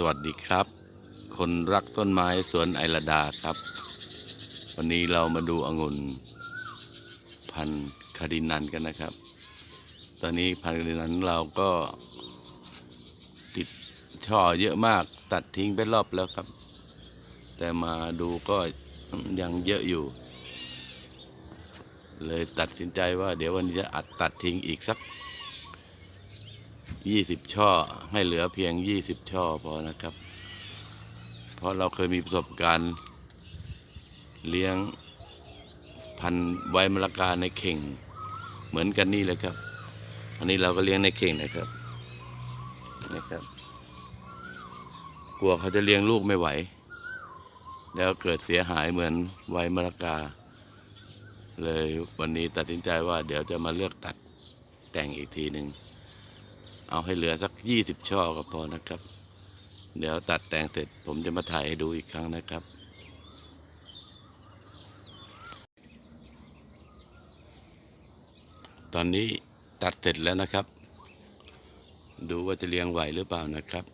สวัสดีครับ คนรักต้นไม้สวนไอระดาครับ วันนี้เรามาดูองุ่น พันคาดินันกันนะครับ ตอนนี้พันคาดินันเราก็ติดช่อเยอะมากตัดทิ้งไปรอบแล้วครับ แต่มาดูก็ยังเยอะอยู่ เลยตัดสินใจว่าเดี๋ยววันนี้จะอัดตัดทิ้งอีกสัก ยี่สิบช่อให้เหลือเพียงยี่สิบช่อพอนะครับ เพราะเราเคยมีประสบการณ์เลี้ยงพันไว้มะละกาในเข่ง เหมือนกันนี่เลยครับ อันนี้เราก็เลี้ยงในเข่งนะครับนะครับ กลัวเขาจะเลี้ยงลูกไม่ไหว แล้วเกิดเสียหายเหมือนไว้มะละกา เลยวันนี้ตัดสินใจว่าเดี๋ยวจะมาเลือกตัดแต่งอีกทีหนึ่ง เอาให้เหลือสักยี่สิบช่อก็พอนะครับ เดี๋ยวตัดแต่งเสร็จผมจะมาถ่ายให้ดูอีกครั้งนะครับ ตอนนี้ตัดเสร็จแล้วนะครับ ดูว่าจะเลี้ยงไหวหรือเปล่านะครับ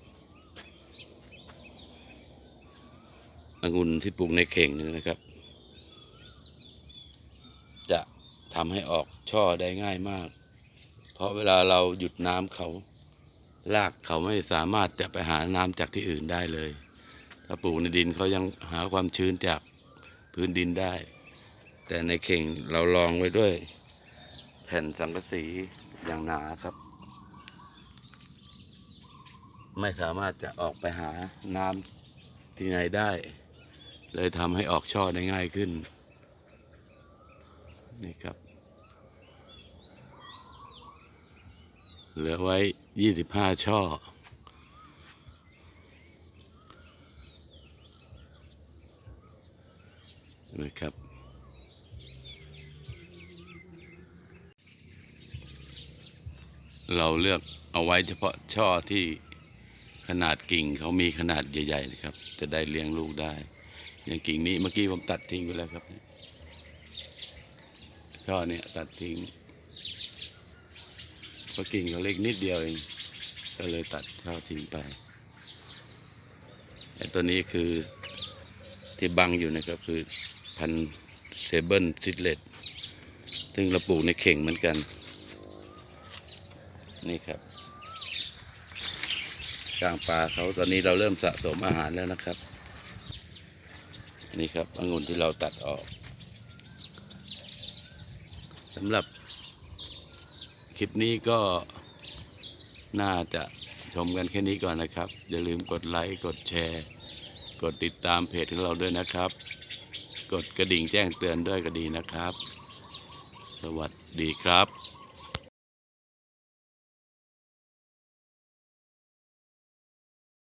องุ่นที่ปลูกในเข่งนี่นะครับ จะทำให้ออกช่อได้ง่ายมาก เพราะเวลาเราหยุดน้ำเขารากเขาไม่สามารถจะไปหาน้ำจากที่อื่นได้เลย ถ้าปลูกในดินเขายังหาความชื้นจากพื้นดินได้ แต่ในเข่งเราลองไว้ด้วย แผ่นสังกะสีอย่างหนาครับ ไม่สามารถจะออกไปหาน้ำที่ไหนได้ เลยทำให้ออกช่อได้ง่ายขึ้น นี่ครับ เหลือไว้ยี่สิบห้าช่อ นะครับ เราเลือกเอาไว้เฉพาะช่อที่ขนาดกิ่งเขามีขนาดใหญ่ๆนะครับ จะได้เลี้ยงลูกได้ อย่างกิ่งนี้เมื่อกี้ผมตัดทิ้งไปแล้วครับช่อเนี่ยตัดทิ้ง เพราะกิ่งเขาเล็กนิดเดียวเอง ก็เลยตัดช่อทิ้งไปไอ้ตัวนี้คือที่บังอยู่นะครับคือพันเซเบิลซิดเลตซึ่งเราปลูกในเข่งเหมือนกัน นี่ครับกลางป่าเขาตอนนี้เราเริ่มสะสมอาหารแล้วนะครับ นี่ครับองุ่นที่เราตัดออกสำหรับ คลิปนี้ก็น่าจะชมกันแค่นี้ก่อนนะครับ อย่าลืมกดไลค์ กดแชร์ กดติดตามเพจของเราด้วยนะครับ กดกระดิ่งแจ้งเตือนด้วยก็ดีนะครับ สวัสดีครับ